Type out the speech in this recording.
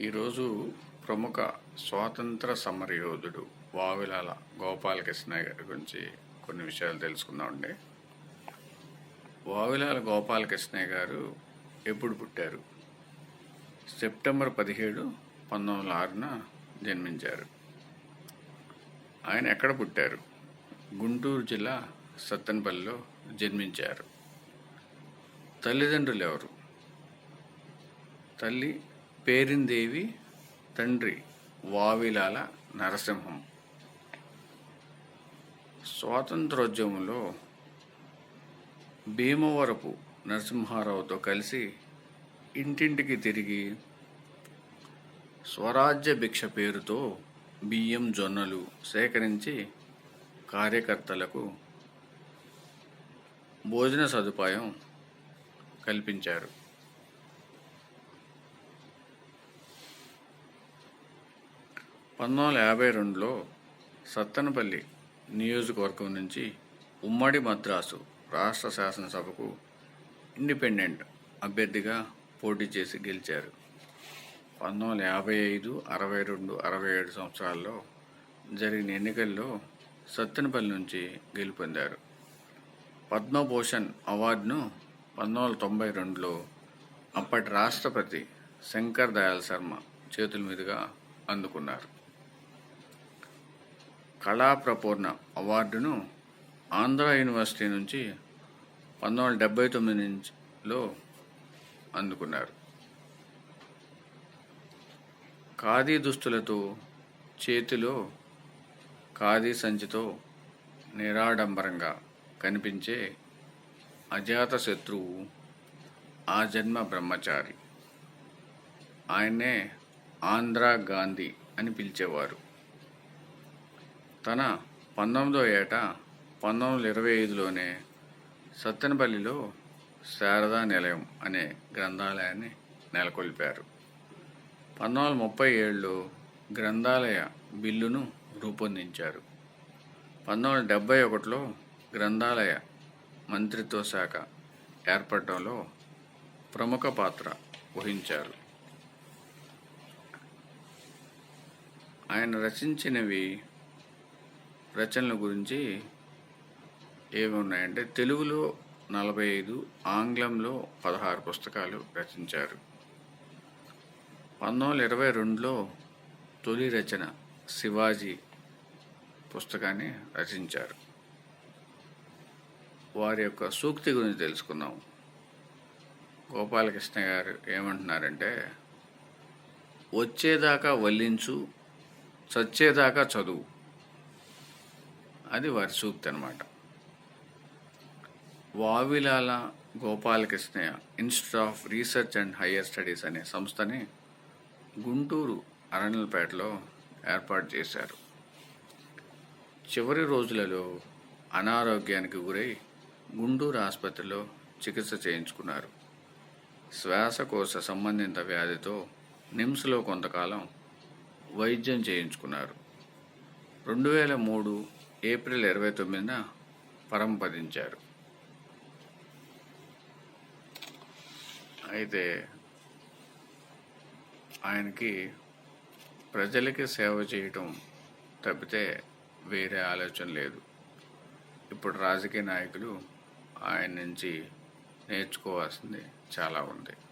ఈరోజు ప్రముఖ స్వాతంత్ర సమరయోధుడు వావిలాల గోపాలకృష్ణ గారి గురించి కొన్ని విషయాలు తెలుసుకుందామండి వావిలాల గోపాలకృష్ణయ్య గారు ఎప్పుడు పుట్టారు? సెప్టెంబర్ పదిహేడు పంతొమ్మిది వందల ఆరున జన్మించారు. ఆయన ఎక్కడ పుట్టారు? గుంటూరు జిల్లా సత్తెనపల్లిలో జన్మించారు. తల్లిదండ్రులు ఎవరు? తల్లి పేరిందేవి తండ్రి వావిలాల నరసింహం. స్వాతంత్రోద్యమంలో భీమవరపు నరసింహారావుతో కలిసి ఇంటింటికి తిరిగి స్వరాజ్య భిక్ష పేరుతో బియ్యం జొన్నలు సేకరించి కార్యకర్తలకు భోజన సదుపాయం కల్పించారు. పంతొమ్మిది వందల యాభై రెండులో సత్తెనపల్లి నియోజకవర్గం నుంచి ఉమ్మడి మద్రాసు రాష్ట్ర శాసనసభకు ఇండిపెండెంట్ అభ్యర్థిగా పోటీ చేసి గెలిచారు. పంతొమ్మిది వందల యాభై ఐదు అరవై రెండు అరవై ఏడు సంవత్సరాల్లో జరిగిన ఎన్నికల్లో సత్తెనపల్లి నుంచి గెలుపొందారు. పద్మభూషణ్ అవార్డును పంతొమ్మిది వందల తొంభై రెండులో అప్పటి రాష్ట్రపతి శంకర్ దయాల్ శర్మ చేతుల మీదుగా అందుకున్నారు. కళాప్రపూర్ణ అవార్డును ఆంధ్ర యూనివర్సిటీ నుంచి పంతొమ్మిది వందల డెబ్బై తొమ్మిది నుంచిలో అందుకున్నారు. ఖాదీ దుస్తులతో చేతిలో ఖాదీ సంచితో నిరాడంబరంగా కనిపించే అజాత శత్రువు ఆ జన్మ బ్రహ్మచారి. ఆయన్నే ఆంధ్ర గాంధీ అని పిలిచేవారు. తన పంతొమ్మిదో ఏట పంతొమ్మిది వందల ఇరవై ఐదులోనే సత్తెనపల్లిలో శారదా నిలయం అనే గ్రంథాలయాన్ని నెలకొల్పారు. పంతొమ్మిది వందల ముప్పై ఏడులో గ్రంథాలయ బిల్లును రూపొందించారు. పంతొమ్మిది వందల డెబ్బై ఒకటిలో గ్రంథాలయ మంత్రిత్వ శాఖ ఏర్పడటంలో ప్రముఖ పాత్ర వహించారు. ఆయన రచించినవి రచనల గురించి ఏమి ఉన్నాయంటే తెలుగులో నలభై ఐదు ఆంగ్లంలో పదహారు పుస్తకాలు రచించారు. పంతొమ్మిది వందల ఇరవై రెండులో తొలి రచన శివాజీ పుస్తకాన్ని రచించారు. వారి యొక్క సూక్తి గురించి తెలుసుకుందాం. గోపాలకృష్ణ గారు ఏమంటున్నారంటే వచ్చేదాకా వల్లించు చచ్చేదాకా చదువు. అది వారి సూక్తి అనమాట Vavilala Gopalakrishnayya institute of research and higher studies అనే సంస్థని గుంటూరు అరణ్యపేటలో ఏర్పాటు చేశారు. చివరి రోజులలో అనారోగ్యానికి గురై గుంటూరు ఆసుపత్రిలో చికిత్స చేయించుకున్నారు. శ్వాసకోశ సంబంధిత వ్యాధితో నిమ్స్లో కొంతకాలం వైద్యం చేయించుకున్నారు. రెండు వేల మూడు ఏప్రిల్ ఇరవై తొమ్మిదిన పరంపదించారు అయితే ఆయనకి ప్రజలకి సేవ చేయటం తప్పితే వేరే ఆలోచన లేదు. ఇప్పుడు రాజకీయ నాయకులు ఆయన నుంచి నేర్చుకోవాల్సింది చాలా ఉంది.